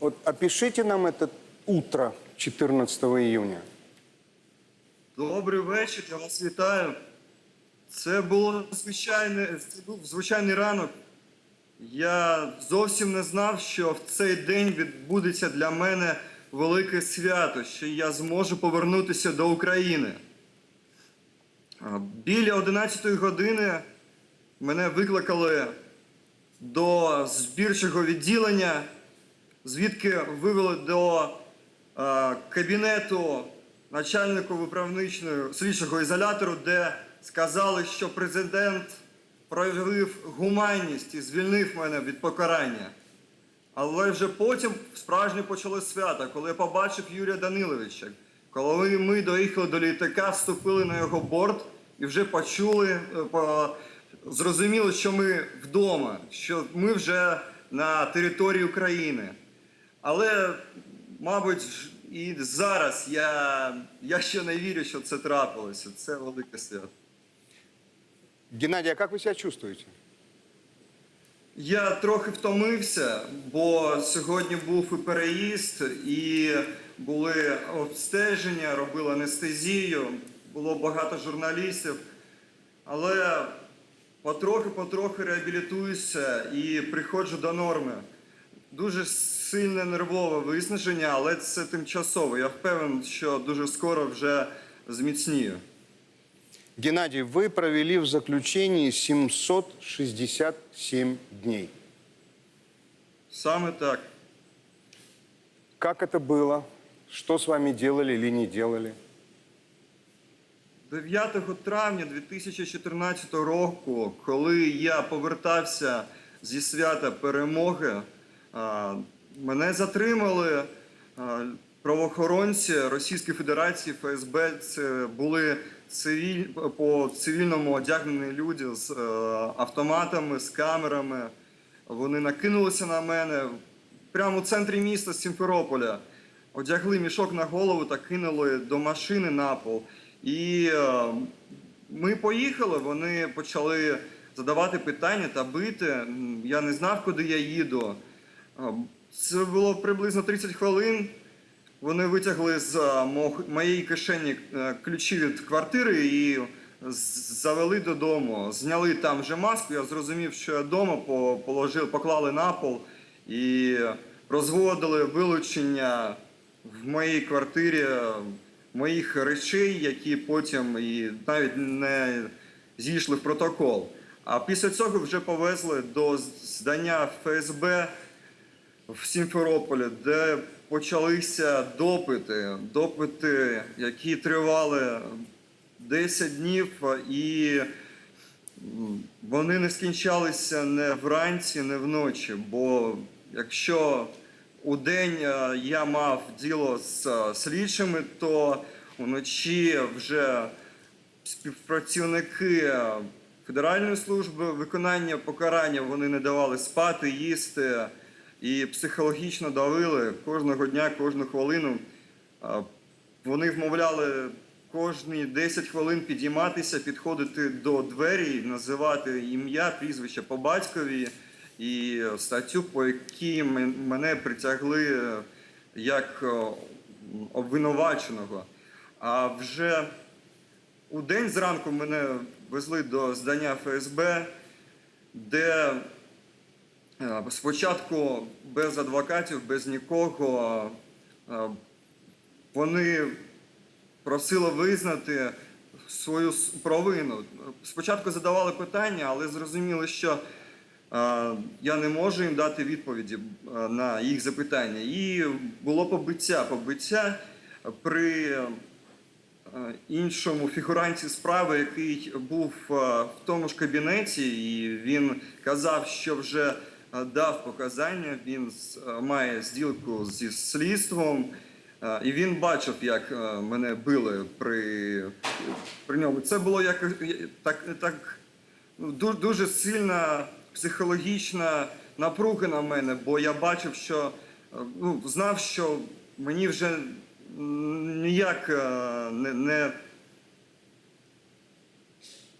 Вот опишите нам это утро 14 июня. Добрий вечір, я вас вітаю. Це було звичайне, був звичайний ранок. Я зовсім не знав, що в цей день відбудеться для мене велике свято, що я зможу повернутися до України. Біля 11 години мене викликали до збірчого відділення, звідки вивели до е, кабінету начальнику виправничного слідчого ізолятору, де сказали, що президент проявив гуманність і звільнив мене від покарання. Але вже потім справжнє почали свято, коли я побачив Юрія Даниловича, коли ми доїхали до літака, вступили на його борт і вже почули, е, зрозуміли, що ми вдома, що ми вже на території України. Але, мабуть, і зараз я, я ще не вірю, що це трапилося. Це велике свято. Геннадий, а как вы себя чувствуете? Я трохи втомився, бо сьогодні був і переїзд, і були обстеження, робили анестезію, було багато журналістів. Але потрохи-потрохи реабілітуюся і приходжу до норми. Дуже сильне нервове виснаження, але це тимчасово. Я впевнений, що дуже скоро вже зміцнію. Геннадий, вы провели в заключении 767 дней. Саме так. Как это было? Что с вами делали или не делали? 9 травня 2014 року, коли я повертався зі свята перемоги, а, мене затримали правоохоронці Російської Федерації ФСБ. Це були цивіль, по цивільному одягнені люди з е, автоматами, з камерами. Вони накинулися на мене прямо у центрі міста Сімферополя. Одягли мішок на голову та кинули до машини на пол. І е, ми поїхали, вони почали задавати питання та бити. Я не знав, куди я їду. Це було приблизно 30 хвилин. Вони витягли з е, моєї кишені е, ключі від квартири і завели додому. Зняли там вже маску. Я зрозумів, що я вдома по- положив, поклали на пол і розводили вилучення в моїй квартирі е, моїх речей, які потім і навіть не зійшли в протокол. А після цього вже повезли до здання ФСБ в Сімферополі, де почалися допити, допити, які тривали 10 днів, і вони не скінчалися не вранці, не вночі. Бо якщо у день е, я мав діло з е, слідчими, то вночі вже співпрацівники е, Федеральної служби виконання покарання вони не давали спати, їсти і психологічно давили кожного дня, кожну хвилину. Вони вмовляли кожні 10 хвилин підійматися, підходити до двері, називати ім'я, прізвище по батькові і статтю, по якій мене притягли е, як е, обвинуваченого. А вже у день зранку мене везли до здання ФСБ, де е, спочатку без адвокатів, без нікого е, вони просили визнати свою провину. Спочатку задавали питання, але зрозуміли, що е, я не можу їм дати відповіді е, на їх запитання. І було побиття. Побиття при е, іншому фігуранті справи, який був е, в тому ж кабінеті, і він казав, що вже е, дав показання. Він е, має зділку зі слідством, е, і він бачив, як е, мене били при, при ньому. Це було як так, так ну, дуже сильна психологічна напруга на мене, бо я бачив, що е, ну, знав, що мені вже ніяк е, не, не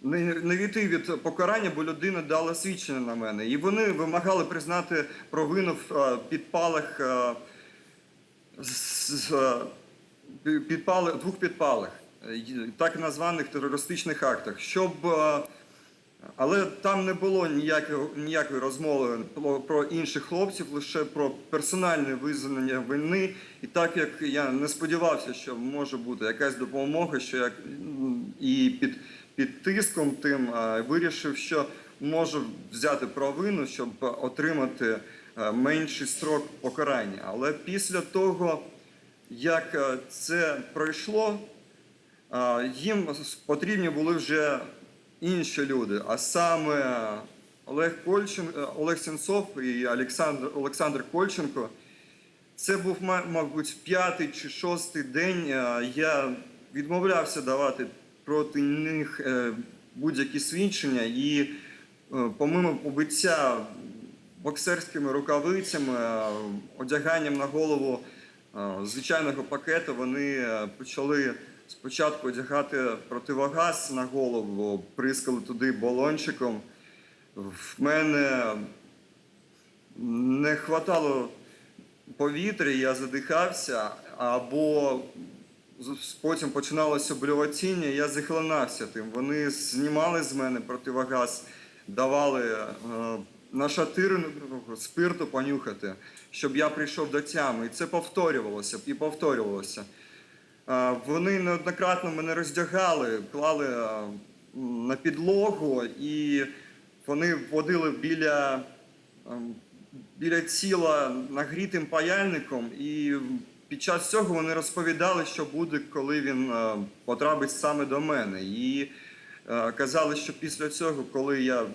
не, війти від покарання, бо людина дала свідчення на мене. І вони вимагали признати провину в е, підпалах, е, е, пі- підпали, двох підпалах, так названих терористичних актах, щоб. але там не було ніякої, ніякої розмови про, інших хлопців, лише про персональне визнання вини. І так як я не сподівався, що може бути якась допомога, що як і під, під тиском тим вирішив, що можу взяти провину, щоб отримати менший строк покарання. Але після того, як це пройшло, їм потрібні були вже інші люди, а саме Олег Кольчин, е, Олег Сенцов і Олександр, Олександр Кольченко. Це був, мабуть, п'ятий чи шостий день. е, Я відмовлявся давати проти них е, будь-які свідчення і, е, помимо побиття боксерськими рукавицями, е, одяганням на голову звичайного пакету, вони почали спочатку одягати противогаз на голову, прискали туди балончиком. В мене не хватало повітря, я задихався, або потім починалося блюватіння, я захлинався тим. Вони знімали з мене противогаз, давали е, нашатиреного спирту понюхати, щоб я прийшов до тями. І це повторювалося і повторювалося. Е, Вони неоднократно мене роздягали, клали е, на підлогу, і вони водили біля, ем, біля тіла нагрітим паяльником. І під час цього вони розповідали, що буде, коли він е, потрапить саме до мене. І е, казали, що після цього, коли я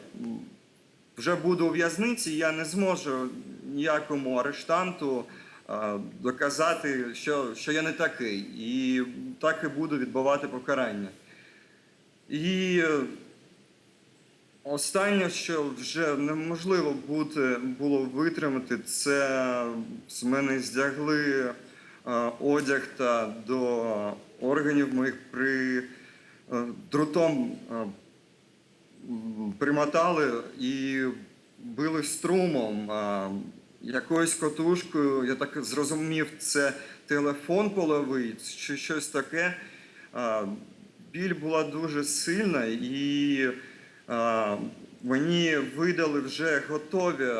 вже буду у в'язниці, я не зможу ніякому арештанту е, доказати, що, що я не такий. І так і буду відбувати покарання. І останнє, що вже неможливо бути, було витримати, це з мене здягли одяг та до органів моїх при е, друтом е, примотали і били струмом, якоюсь котушкою. Я так зрозумів, це телефон половий чи щось таке. Біль була дуже сильна, і мені видали вже готові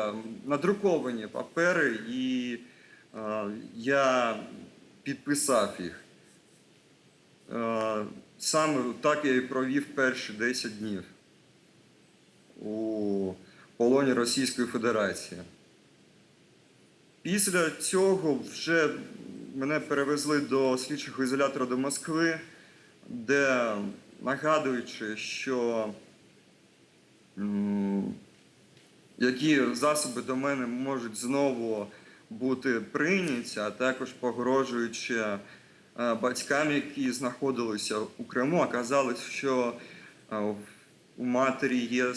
надруковані папери, і я підписав їх. Е, Саме так я і провів перші 10 днів у полоні Російської Федерації. Після цього вже мене перевезли до слідчого ізолятора до Москви, де, нагадуючи, що які засоби до мене можуть знову бути прийняті, а також погрожуючи е, батькам, які знаходилися у Криму, оказалось, що е, у матері є е,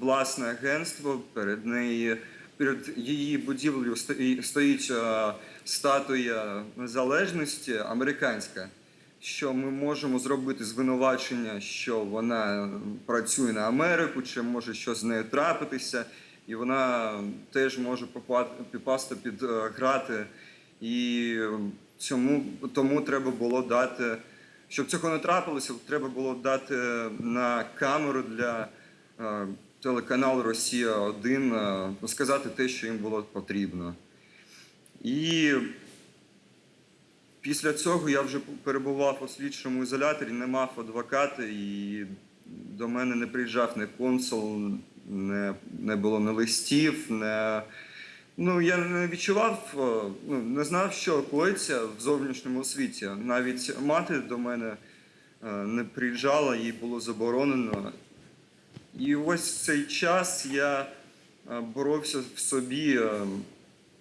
власне агентство, перед нею. Перед її будівлею стої- стоїть статуя незалежності американська, що ми можемо зробити звинувачення, що вона працює на Америку, чи може щось з нею трапитися, і вона теж може попа- попасти під е, грати. І цьому тому треба було дати, щоб цього не трапилося, треба було дати на камеру для е, телеканалу Росія 1 е, сказати те, що їм було потрібно. І після цього я вже перебував у слідчому ізоляторі, не мав адвоката, і до мене не приїжджав ні консул, не, не було ні листів, не. Ну, я не відчував, е, ну, не знав, що коїться в зовнішньому світі. Навіть мати до мене е, не приїжджала, їй було заборонено. І ось цей час я е, боровся в собі,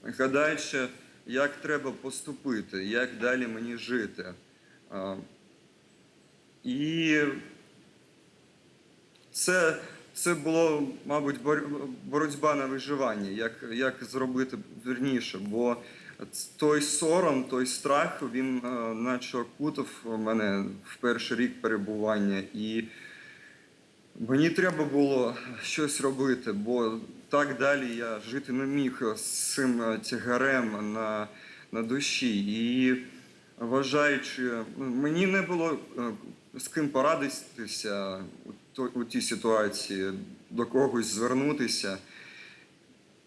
гадаючи, як треба поступити, як далі мені жити. І це, це було, мабуть, боротьба на виживання, як, як зробити вірніше. Бо той сором, той страх, він е, наче окутав мене в перший рік перебування. І Мені треба було щось робити, бо так далі я жити не міг з цим е, тягарем на, на душі. І вважаючи, мені не було е, з ким порадитися у, тій ситуації, до когось звернутися.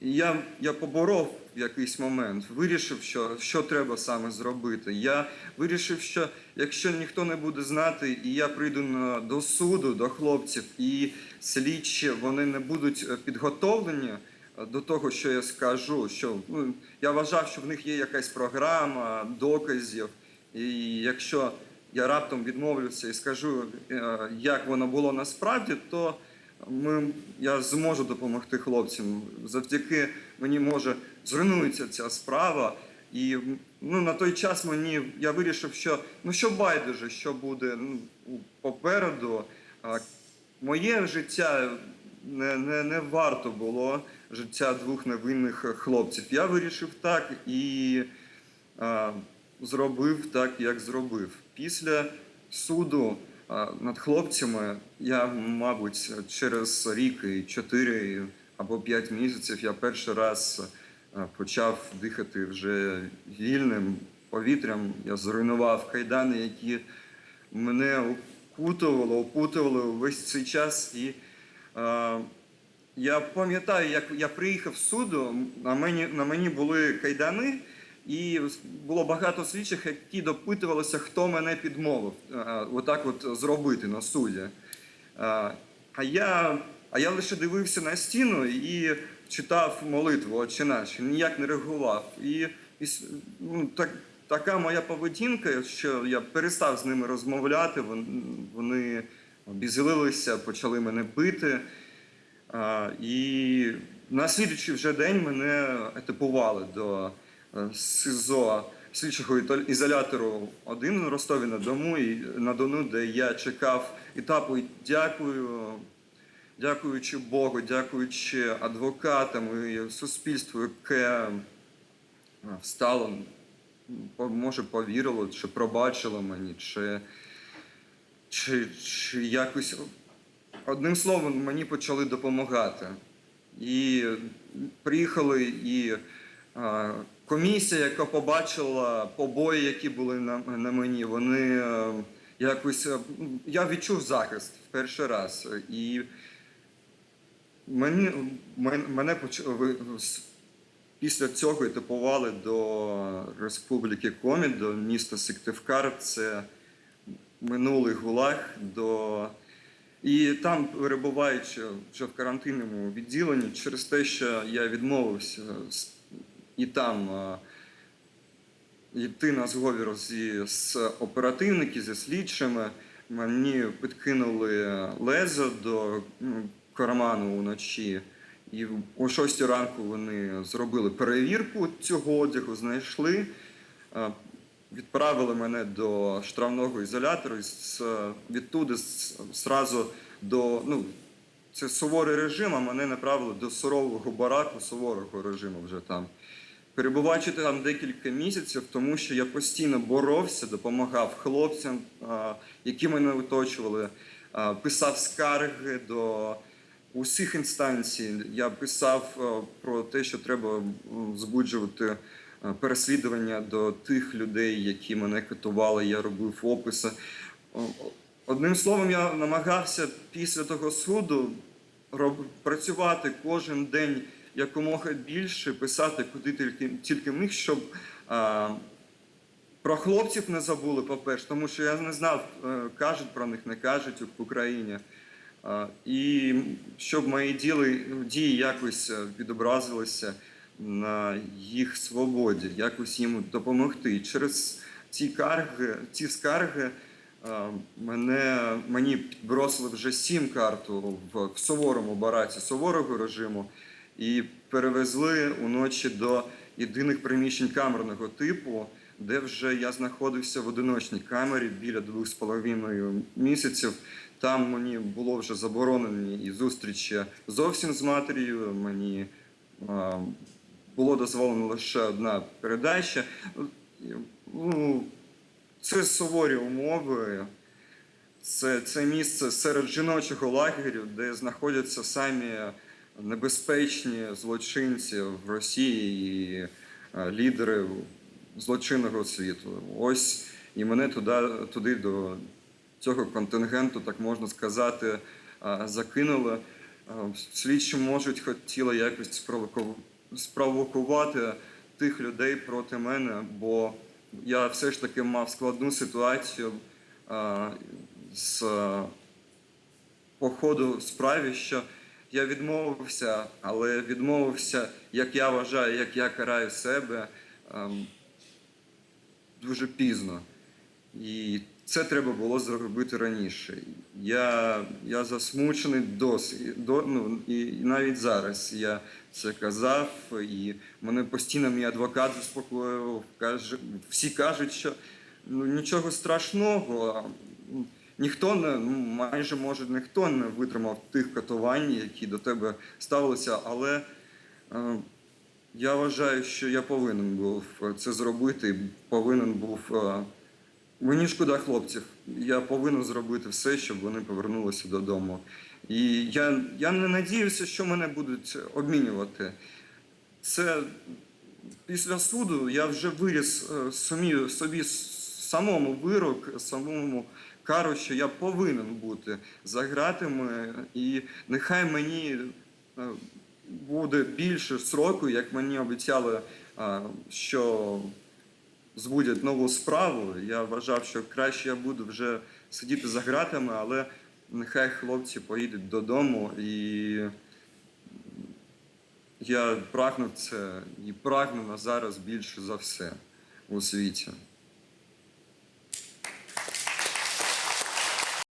І я, я поборов в якийсь момент, вирішив, що, що треба саме зробити. Я вирішив, що якщо ніхто не буде знати, і я прийду на, до суду, до хлопців, і слідчі вони не будуть е, підготовлені е, до того, що я скажу. Що, ну, я вважав, що в них є якась програма доказів. І якщо я раптом відмовлюся і скажу, е, як воно було насправді, то ми, я зможу допомогти хлопцям. Завдяки мені може зруйнується ця справа. І ну, на той час мені я вирішив, що ну що байдуже, що буде ну, попереду. А, моє життя не, не, не варто було життя двох невинних хлопців. Я вирішив так і а, зробив так, як зробив. Після суду над хлопцями я, мабуть, через рік і чотири або п'ять місяців я перший раз почав дихати вже вільним повітрям. Я зруйнував кайдани, які мене окутували, опутували весь цей час. І а, я пам'ятаю, як я приїхав з суду, на мені, на мені були кайдани, і було багато слідчих, які допитувалися, хто мене підмовив отак от зробити на суді. А, а я, а я лише дивився на стіну і читав молитву «Отче наш», ніяк не реагував. І, і ну, так, така моя поведінка, що я перестав з ними розмовляти, вони обізлилися, почали мене бити. А, і на слідуючий вже день мене етапували до е, СИЗО слідчого ізолятору один в Ростові на Дому і на Дону, де я чекав етапу. І дякую, дякуючи Богу, дякуючи адвокатам і суспільству, яке е, встало, може повірило, чи пробачило мені, чи, чи, чи якось Одним словом, мені почали допомагати. І приїхали і а, комісія, яка побачила побої, які були на, на мені, вони е, якось. е, Я відчув захист в перший раз. І мені, мен- мене почали після цього етапували до Республіки Комі, до міста Сиктивкар. Це минулий гулаг до. І там, перебуваючи вже в карантинному відділенні, через те, що я відмовився і там йти на зговір зі, з оперативників, зі слідчими, мені підкинули лезо до ну, карману вночі. І о 6 ранку вони зробили перевірку цього одягу, знайшли, відправили мене до штрафного ізолятору і відтуди зразу до. Ну, це суворий режим, а мене направили до сурового бараку, суворого режиму вже там. Перебуваючи там декілька місяців, тому що я постійно боровся, допомагав хлопцям, які мене оточували, писав скарги до усіх інстанцій. Я писав про те, що треба збуджувати переслідування до тих людей, які мене катували. Я робив описи. Одним словом, я намагався після того суду працювати кожен день якомога більше, писати куди тільки, тільки міг, щоб а, про хлопців не забули, по-перше, тому що я не знав, е, кажуть про них, не кажуть в Україні. А, І щоб мої діли, дії якось е, відобразилися на їх свободі, якось їм допомогти. І через ці карги, ці скарги мене, мені підбросили вже сім карту в суворому бараці суворого режиму і перевезли уночі до єдиних приміщень камерного типу, де вже я знаходився в одиночній камері біля двох з половиною місяців. Там мені було вже заборонені і зустрічі зовсім з матір'ю. Мені а, було дозволено лише одна передача. Ну, це суворі умови. Це, це місце серед жіночого лагерю, де знаходяться самі небезпечні злочинці в Росії і е, лідери злочинного світу. Ось і мене туди, туди до цього контингенту, так можна сказати, е, закинули. Е, Слідчі можуть хотіли якось спровокувати тих людей проти мене, бо я все ж таки мав складну ситуацію з по ходу справі, що я відмовився, але відмовився, як я вважаю, як я караю себе ем, дуже пізно. І це треба було зробити раніше. Я, я засмучений досі. До, ну, і, навіть зараз я це казав, і мене постійно мій адвокат заспокоював. Каже, всі кажуть, що ну, нічого страшного. Ніхто не ну, майже може ніхто не витримав тих катувань, які до тебе ставилися, але е, я вважаю, що я повинен був це зробити, повинен був. е, Мені шкода хлопців. Я повинен зробити все, щоб вони повернулися додому. І я, я не надіюся, що мене будуть обмінювати. Це після суду я вже виріс е, самі, собі самому вирок, самому кару, що я повинен бути за ґратами, і нехай мені е, буде більше сроку, як мені обіцяли, е, що збудять нову справу. Я вважав, що краще я буду вже сидіти за ґратами, але нехай хлопці поїдуть додому і. Я прагну це і прагну на зараз більше за все у світі.